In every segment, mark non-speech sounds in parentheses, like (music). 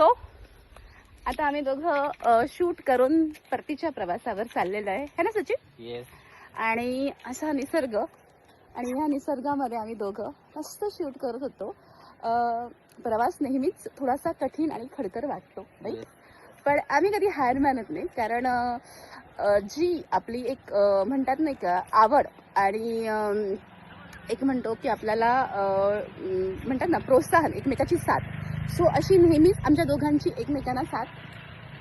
So आता आम्ही दोघं शूट करून परतीच्या प्रवासावर चाललेलो आहे. है ना सचिन? येस आणि असा निसर्ग आणि ह्या निसर्गामध्ये आम्ही दोघं मस्त शूट करत होतो. प्रवास नेहमीच थोडासा कठीण आणि खडकर वाटतो राईट पण आम्ही कधी हार मानत नाही कारण जी आपली एक म्हणतात नाही का आवड आणि एक म्हणतो की आपल्याला म्हणतात ना प्रोत्साहन एकमेकाची साथ. सो अशी नेहमीच आमच्या दोघांची एकमेकांना साथ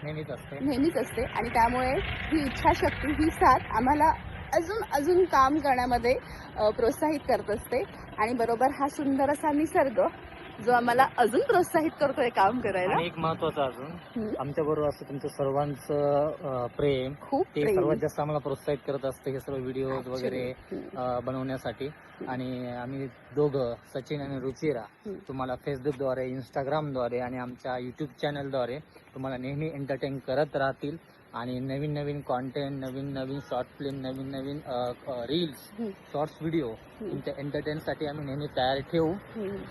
नेहमीच असते. नेहमीच असते. आणि त्यामुळे ही इच्छाशक्ती ही साथ आम्हाला अजून अजून काम करण्यामध्ये अ, प्रोत्साहित करत असते. आणि बरोबर हा सुंदर असा निसर्ग जो आम्हाला अजून प्रोत्साहित करतोय काम करायला आणि एक महत्वाचं अजून. आमच्या बरोबर असं तुमचं सर्वांचं अं, प्रेम खूप ते प्रेम. सर्वात जास्त आम्हाला प्रोत्साहित करत असते हे सर्व व्हिडिओ Actually. वगैरे. अं, बनवण्यासाठी आणि आम्ही दोघं सचिन आणि रुचिरा हम्म. तुम्हाला फेसबुकद्वारे इंस्टाग्रामद्वारे आणि आमच्या युट्यूब चॅनलद्वारे तुम्हाला नेहमी एंटरटेन करत राहतील आणि नवीन नवीन कॉन्टेंट नवीन नवीन शॉर्ट फिल्म नवीन नवीन रील्स. Shorts video. तुमच्या एंटरटेनसाठी आम्ही नेहमी तयार ठेवू.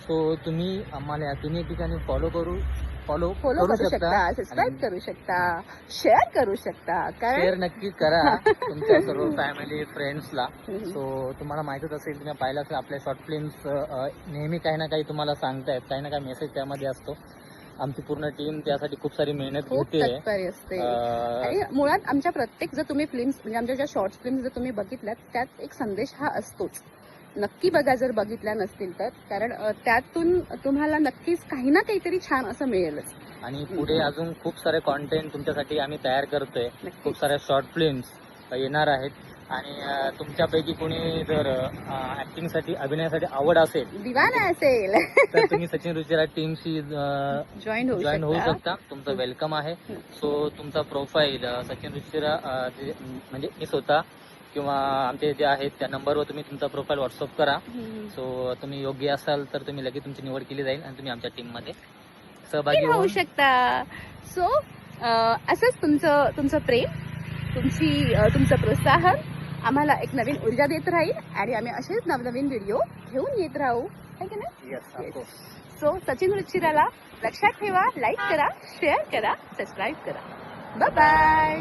सो तुम्ही आम्हाला या तिन्ही ठिकाणी फॉलो करू फॉलो फॉलो करू शकता सबस्क्राईब करू शकता शेअर करू शकता शेअर नक्की करा (laughs) तुमच्या सर्व फॅमिली फ्रेंड्सला. सो तुम्हाला माहितच असेल तुम्ही पाहिलं असेल आपल्या शॉर्ट फिल्म्स नेहमी काही ना काही तुम्हाला सांगतायत काही ना काही मेसेज त्यामध्ये असतो आमची पूर्ण टीम त्यासाठी खूप सारी मेहनत खूप घेते. तत्पर असते. आणि मुळात आमच्या प्रत्येक जर तुम्ही फिल्म्स म्हणजे आमच्या ज्या शॉर्ट फिल्म्स जर तुम्ही बघितल्यात त्यात एक संदेश हा असतोच. नक्की बघा जर बघितल्या नसतील तर. कारण त्यातून तुम्हाला नक्कीच काही ना काहीतरी छान असं मिळेलच. आणि पुढे अजून खूप सारे कॉन्टेंट तुमच्यासाठी आम्ही तयार करतोय. खूप साऱ्या शॉर्ट फिल्म्स येणार आहेत. आणि तुमच्यापैकी कोणी जर ऍक्टिंगसाठी अभिनयासाठी आवड असेल दिवाना असेल. तर तुम्ही सचिन रुचिरा टीमशी जॉईन होऊ जॉईन होऊ शकता. तुमचं वेलकम आहे. सो तुमचा प्रोफाईल सचिन रुचिरा म्हणजे मी स्वतः किंवा आमचे जे आहेत त्या नंबरवर तुम्ही तुमचा प्रोफाईल व्हॉट्सअप करा. सो तुम्ही योग्य असाल तर तुम्ही लगेच तुमची निवड केली जाईल आणि तुम्ही आमच्या टीममध्ये सहभागी होऊ शकता. सो असंच तुमचं तुमचं प्रेम तुमची तुमचं प्रोत्साहन आम्हाला एक नवीन ऊर्जा देत राहील आणि आम्ही असेच नवनवीन व्हिडिओ घेऊन येत राहू. है की नाही. सो सचिन रुचिराला लक्षात ठेवा लाईक करा शेअर करा सबस्क्राईब करा. Bye bye